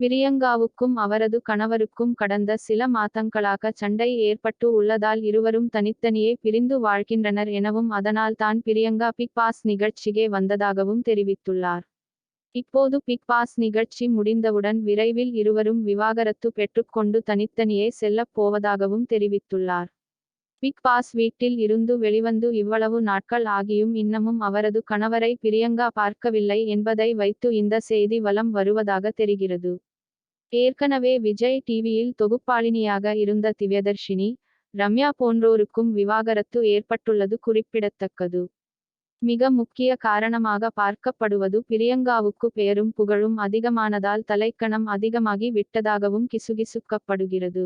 பிரியங்காவுக்கும் அவரது கணவருக்கும் கடந்த சில மாதங்களாக சண்டை ஏற்பட்டு உள்ளதால் இருவரும் தனித்தனியே பிரிந்து வாழ்கின்றனர் எனவும் அதனால் தான் பிரியங்கா பிக் பாஸ் நிகழ்ச்சிக்கே வந்ததாகவும் தெரிவித்துள்ளார். இப்போது பிக் பாஸ் நிகழ்ச்சி முடிந்தவுடன் விரைவில் இருவரும் விவாகரத்து பெற்றுக்கொண்டு தனித்தனியே செல்லப் போவதாகவும் தெரிவித்துள்ளார். பிக் பாஸ் வீட்டில் இருந்து வெளிவந்து இவ்வளவு நாட்கள் ஆகியும் இன்னமும் அவரது கணவரை பிரியங்கா பார்க்கவில்லை என்பதை வைத்து இந்த செய்தி வலம் வருவதாக தெரிகிறது. ஏற்கனவே விஜய் டிவியில் தொகுப்பாளினியாக இருந்த திவ்யதர்ஷினி ரம்யா போன்றோருக்கும் விவாகரத்து ஏற்பட்டுள்ளது குறிப்பிடத்தக்கது. மிக முக்கிய காரணமாக பார்க்கப்படுவது பிரியங்காவுக்கு பெயரும் புகழும் அதிகமானதால் தலைக்கணம் அதிகமாகி விட்டதாகவும் கிசுகிசுக்கப்படுகிறது.